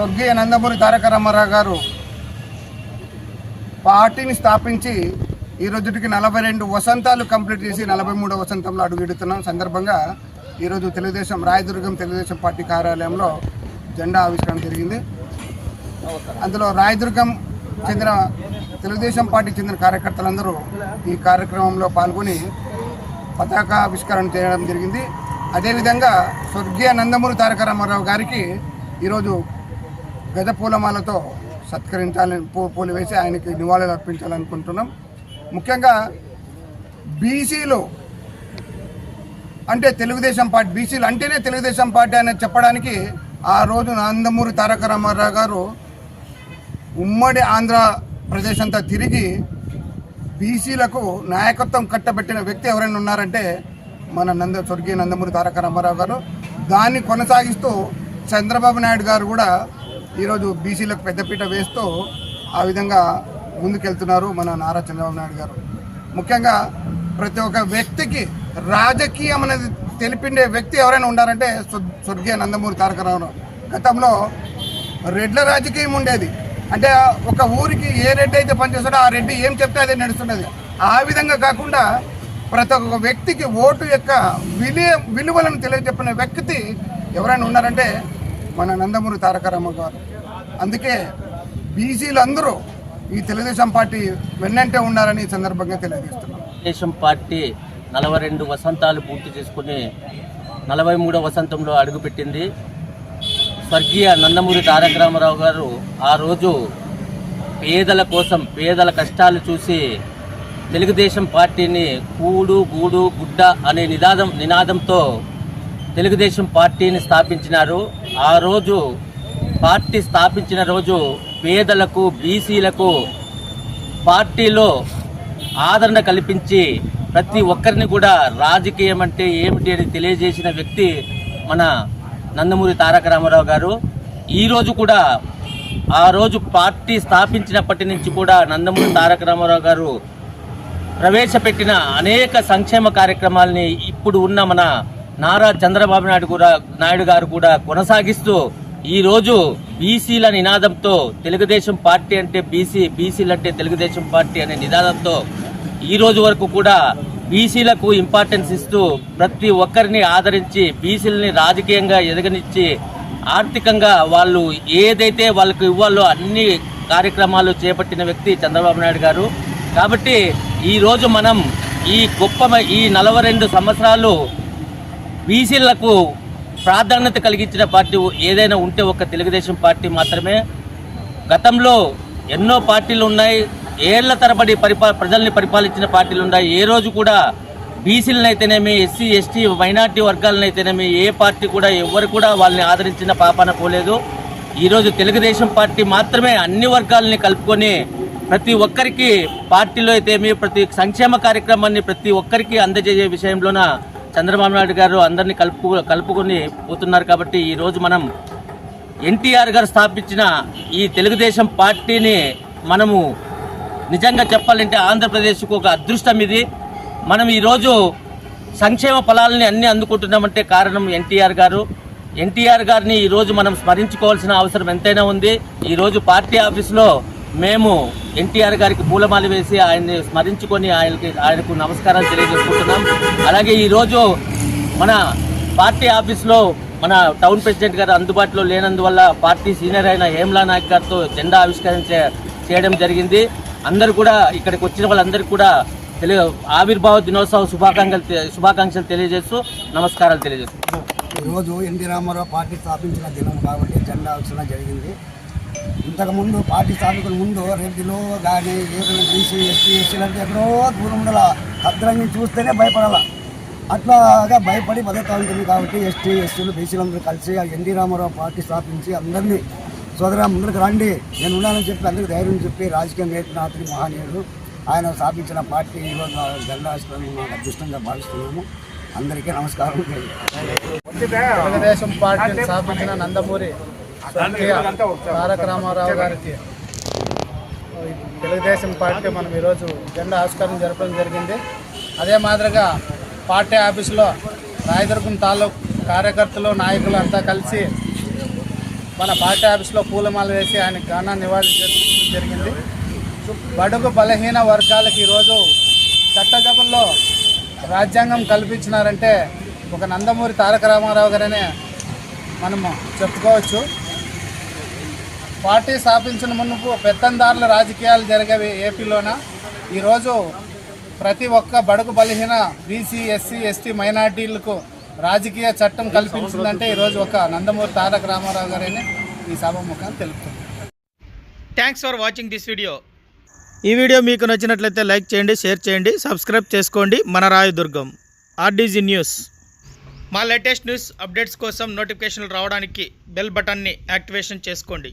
స్వర్గీయ నందమూరి తారక రామారావు గారు పార్టీని స్థాపించి ఈ రోజుకి నలభై రెండు వసంతాలు కంప్లీట్ చేసి నలభై మూడో వసంతంలో అడుగుపెడుతున్నాం సందర్భంగా ఈరోజు తెలుగుదేశం రాయదుర్గం తెలుగుదేశం పార్టీ కార్యాలయంలో జెండా ఆవిష్కరణ జరిగింది. అందులో రాయదుర్గం చెందిన తెలుగుదేశం పార్టీ చెందిన కార్యకర్తలందరూ ఈ కార్యక్రమంలో పాల్గొని పతాకావిష్కరణ చేయడం జరిగింది. అదేవిధంగా స్వర్గీయ నందమూరి తారక రామారావు గారికి ఈరోజు గజ పూలమాలతో సత్కరించాలని పూ పూలు వేసి ఆయనకి నివాళులు అర్పించాలనుకుంటున్నాం. ముఖ్యంగా బీసీలు అంటే తెలుగుదేశం పార్టీ బీసీలు అంటేనే తెలుగుదేశం పార్టీ అనేది చెప్పడానికి ఆ రోజు నందమూరి తారక రామారావు గారు ఉమ్మడి ఆంధ్రప్రదేశ్ అంతా తిరిగి బీసీలకు నాయకత్వం కట్టబెట్టిన వ్యక్తి ఎవరైనా ఉన్నారంటే మన నంద స్వర్గీయ నందమూరి తారక రామారావు గారు. దాన్ని కొనసాగిస్తూ చంద్రబాబు నాయుడు గారు కూడా ఈరోజు బీసీలకు పెద్దపీట వేస్తూ ఆ విధంగా ముందుకెళ్తున్నారు మన నారా చంద్రబాబు నాయుడు గారు. ముఖ్యంగా ప్రతి ఒక్క వ్యక్తికి రాజకీయం అనేది తెలిపిండే వ్యక్తి ఎవరైనా ఉన్నారంటే స్వర్గీయ నందమూరి తారక రామారావు గతంలో రెడ్ల రాజకీయం ఉండేది. అంటే ఒక ఊరికి ఏ రెడ్డి అయితే పనిచేస్తాడో ఆ రెడ్డి ఏం చెప్తే అదే నడుస్తున్నది ఆ విధంగా కాకుండా ప్రతి ఒక్క వ్యక్తికి ఓటు యొక్క విలువ విలువలను తెలియజెప్పిన వ్యక్తి ఎవరైనా ఉన్నారంటే మన నందమూరి తారక గారు. అందుకే బీసీలందరూ ఈ తెలుగుదేశం పార్టీ వెన్నంటే ఉన్నారని ఈ సందర్భంగా తెలియజేస్తున్నాం. తెలుగుదేశం పార్టీ నలభై రెండు వసంతాలు పూర్తి చేసుకుని నలభై మూడో వసంతంలో అడుగుపెట్టింది. స్వర్గీయ నందమూరి తారక రామారావు గారు ఆ రోజు పేదల కోసం పేదల కష్టాలు చూసి తెలుగుదేశం పార్టీని కూడు గూడు గుడ్డ అనే నినాదం నినాదంతో తెలుగుదేశం పార్టీని స్థాపించినారు. ఆ రోజు పార్టీ స్థాపించిన రోజు పేదలకు బీసీలకు పార్టీలో ఆదరణ కల్పించి ప్రతి ఒక్కరిని కూడా రాజకీయం అంటే ఏమిటి అని తెలియజేసిన వ్యక్తి మన నందమూరి తారక రామారావు గారు. ఈరోజు కూడా ఆ రోజు పార్టీ స్థాపించినప్పటి నుంచి కూడా నందమూరి తారక రామారావు గారు ప్రవేశపెట్టిన అనేక సంక్షేమ కార్యక్రమాలని ఇప్పుడు ఉన్న మన నారా చంద్రబాబు నాయుడు కూడా నాయుడు గారు కూడా కొనసాగిస్తూ ఈరోజు బీసీల నినాదంతో తెలుగుదేశం పార్టీ అంటే బీసీ బీసీలు అంటే తెలుగుదేశం పార్టీ అనే నినాదంతో ఈ రోజు వరకు కూడా బీసీలకు ఇంపార్టెన్స్ ఇస్తూ ప్రతి ఒక్కరిని ఆదరించి బీసీలని రాజకీయంగా ఎదగనిచ్చి ఆర్థికంగా వాళ్ళు ఏదైతే వాళ్ళకు ఇవ్వాలో అన్ని కార్యక్రమాలు చేపట్టిన వ్యక్తి చంద్రబాబు నాయుడు గారు. కాబట్టి ఈరోజు మనం ఈ గొప్ప ఈ నలభై రెండు సంవత్సరాలు బీసీలకు ప్రాధాన్యత కలిగించిన పార్టీ ఏదైనా ఉంటే ఒక తెలుగుదేశం పార్టీ మాత్రమే. గతంలో ఎన్నో పార్టీలు ఉన్నాయి ఏళ్ళ తరబడి పరిపా ప్రజల్ని పరిపాలించిన పార్టీలు ఉన్నాయి. ఏ రోజు కూడా బీసీలను అయితేనేమి ఎస్సీ ఎస్టీ మైనార్టీ వర్గాలను అయితేనేమి ఏ పార్టీ కూడా ఎవరు కూడా వాళ్ళని ఆదరించిన పాపాన పోలేదు. ఈరోజు తెలుగుదేశం పార్టీ మాత్రమే అన్ని వర్గాలని కలుపుకొని ప్రతి ఒక్కరికి పార్టీలో అయితేమి ప్రతి సంక్షేమ కార్యక్రమాన్ని ప్రతి ఒక్కరికి అందజేసే విషయంలోన చంద్రబాబు నాయుడు గారు అందరినీ కలుపు కలుపుకొని పోతున్నారు కాబట్టి ఈరోజు మనం ఎన్టీఆర్ గారు స్థాపించిన ఈ తెలుగుదేశం పార్టీని మనము నిజంగా చెప్పాలంటే ఆంధ్రప్రదేశ్కు ఒక అదృష్టం ఇది. మనం ఈరోజు సంక్షేమ ఫలాలని అన్నీ అందుకుంటున్నామంటే కారణం ఎన్టీఆర్ గారు. ఎన్టీఆర్ గారిని ఈరోజు మనం స్మరించుకోవాల్సిన అవసరం ఎంతైనా ఉంది. ఈరోజు పార్టీ ఆఫీసులో మేము ఎన్టీఆర్ గారికి పూలమాల వేసి ఆయన్ని స్మరించుకొని ఆయనకి ఆయనకు నమస్కారాలు తెలియజేసుకుంటున్నాం. అలాగే ఈరోజు మన పార్టీ ఆఫీస్లో మన టౌన్ ప్రెసిడెంట్ గారు అందుబాటులో లేనందువల్ల పార్టీ సీనియర్ అయిన హేమ్లా నాయక్ గారితో జెండా ఆవిష్కరణ చేయడం జరిగింది. అందరూ కూడా ఇక్కడికి వచ్చిన వాళ్ళందరికీ కూడా తెలియ ఆవిర్భావ దినోత్సవ శుభాకాంక్షలు శుభాకాంక్షలు తెలియజేస్తూ నమస్కారాలు తెలియజేస్తూ. ఈరోజు ఎన్టీ రామారావు పార్టీ స్థాపించిన దినం కాబట్టి జెండా ఆవిష్కరణ జరిగింది. ఇంతకుముందు పార్టీ స్థాపించిన ముందు రెడ్డిలో కానీ ఏదైనా బీసీ ఎస్టీ ఎస్సీలు అంటే ఎక్కడో దూరంలో భద్రంగా చూస్తేనే భయపడాల? అట్లాగా భయపడి బతుకుతా ఉంటుంది కాబట్టి ఎస్టీ ఎస్సీలు బీసీలందరూ కలిసి ఆ ఎన్టీ రామారావు పార్టీ స్థాపించి అందరినీ సోదరా ముందుకు రండి. నేను ఉన్నానని చెప్పి అందరికీ ధైర్యం చెప్పి రాజకీయం నేర్పిన అతని మహనీయుడు ఆయన స్థాపించిన పార్టీ ఈరోజు ఆవిష్కరణ నాకు అదృష్టంగా భావిస్తున్నాము. అందరికీ నమస్కారం. తెలుగుదేశం పార్టీని స్థాపించిన నందమూరి. తారక రామారావు గారికి తెలుగుదేశం పార్టీ మనం ఈరోజు జెండా ఆవిష్కరణ జరపడం జరిగింది. అదే మాదిరిగా పార్టీ ఆఫీసులో రాయదుర్గం తాలూకు కార్యకర్తలు నాయకులు అంతా కలిసి మన పార్టీ ఆఫీస్లో పూలమాల వేసి ఆయన ఘన నివాళి జరిగింది. బడుగు బలహీన వర్గాలకు ఈరోజు చట్టజబుల్లో రాజ్యాంగం కల్పించినారంటే ఒక నందమూరి తారక రామారావు గారనే మనము చెప్పుకోవచ్చు. పార్టీ స్థాపించిన మునుపు పెత్తందారుల రాజకీయాలు జరిగేవి ఏపీలోన. ఈరోజు ప్రతి ఒక్క బడుగు బలహీన బీసీ ఎస్సీ ఎస్టీ మైనార్టీలకు రాజకీయ చట్టం కల్పించిందంటే ఈరోజు ఒక నందమూరి తారక రామారావు గారని ఈ సభముఖం తెలుపుతుంది. Thanks for watching this video ఈ వీడియో మీకు నచ్చినట్లయితే లైక్ చేయండి షేర్ చేయండి సబ్స్క్రైబ్ చేసుకోండి. మన రాయదుర్గం ఆర్డీజీ న్యూస్. మా లేటెస్ట్ న్యూస్ అప్డేట్స్ కోసం నోటిఫికేషన్లు రావడానికి బెల్ బటన్ని యాక్టివేషన్ చేసుకోండి.